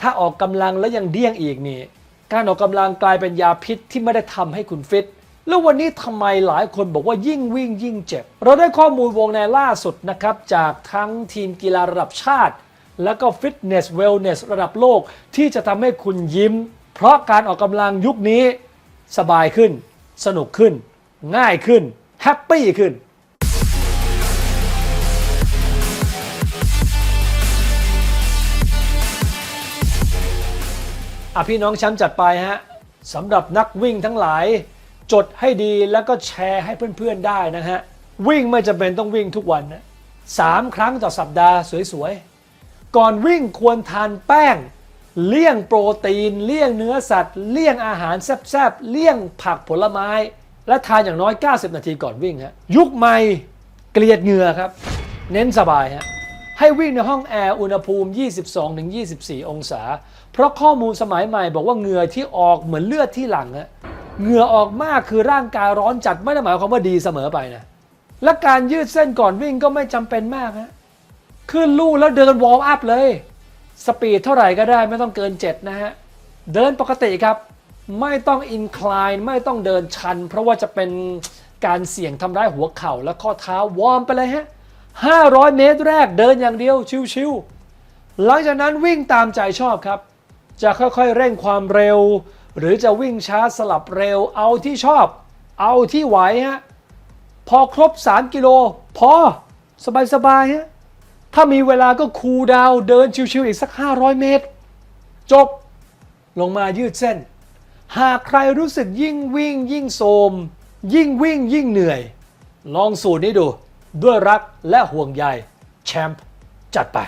ถ้าออกกำลังแล้วยังเดี้ยงอีกนี่ การออกกำลังกลายเป็นยาพิษที่ไม่ได้ทำให้คุณฟิต แล้ววันนี้ทำไมหลายคนบอกว่ายิ่งวิ่งยิ่งเจ็บ เราได้ข้อมูลวงในล่าสุดนะครับ จากทั้งทีมกีฬาระดับชาติ แล้วก็ฟิตเนสเวลเนสระดับโลกที่จะทำให้คุณยิ้ม เพราะการออกกำลังยุคนี้สบายขึ้น สนุกขึ้น ง่ายขึ้นแฮปปี้ขึ้น อะพี่น้องแชมป์จัดไปฮะสำหรับนักวิ่งทั้งหลาย จดให้ดีแล้วก็แชร์ให้เพื่อนๆได้นะฮะ วิ่งไม่จำเป็นต้องวิ่งทุกวันนะสามครั้งต่อสัปดาห์สวยๆ ก่อนวิ่งควรทานแป้ง เลี่ยงโปรตีน เลี่ยงเนื้อสัตว์ เลี่ยงอาหารแซ่บๆ เลี่ยงผักผลไม้ และทานอย่างน้อย 90 นาทีก่อนวิ่งฮะยุคใหม่เกลียดเหงื่อครับ เน้นสบายฮะ ให้วิ่งในห้องแอร์อุณหภูมิ 22-24 องศา เพราะข้อมูลสมัยใหม่บอกว่าเหงื่อที่ออกเหมือนเลือดที่หลังฮะเหงื่อออกมากคือร่างกายร้อนจัดไม่ได้หมายความว่าดีเสมอไปนะ และการยืดเส้นก่อนวิ่งก็ไม่จำเป็นมากฮะขึ้นลู่แล้วเดินวอร์มอัพเลย สปีดเท่าไหร่ก็ได้ไม่ต้องเกิน 7 นะฮะ เดินปกติครับ ไม่ต้องอินคลายไม่ต้องเดินชัน เพราะว่าจะเป็นการเสี่ยงทำร้ายหัวเข่าและข้อเท้าวอร์มไปเลยฮะ 500 เมตรแรกเดินอย่างเดียวชิวๆหลังจากนั้นวิ่งตามใจชอบครับ จะค่อยๆเร่งความเร็ว หรือจะวิ่งช้าสลับเร็วเอาที่ชอบ เอาที่ไหวฮะพอครบ 3 กิโล พอสบายๆฮะถ้ามีเวลาก็คูลดาวเดินชิวๆอีกสัก 500 เมตร จบลงมายืดเส้น หากใครรู้สึกยิ่งวิ่งยิ่งโทมยิ่งวิ่งยิ่งเหนื่อย ลองสูตรนี้ดู ด้วยรักและห่วงใยแชมป์จัดไป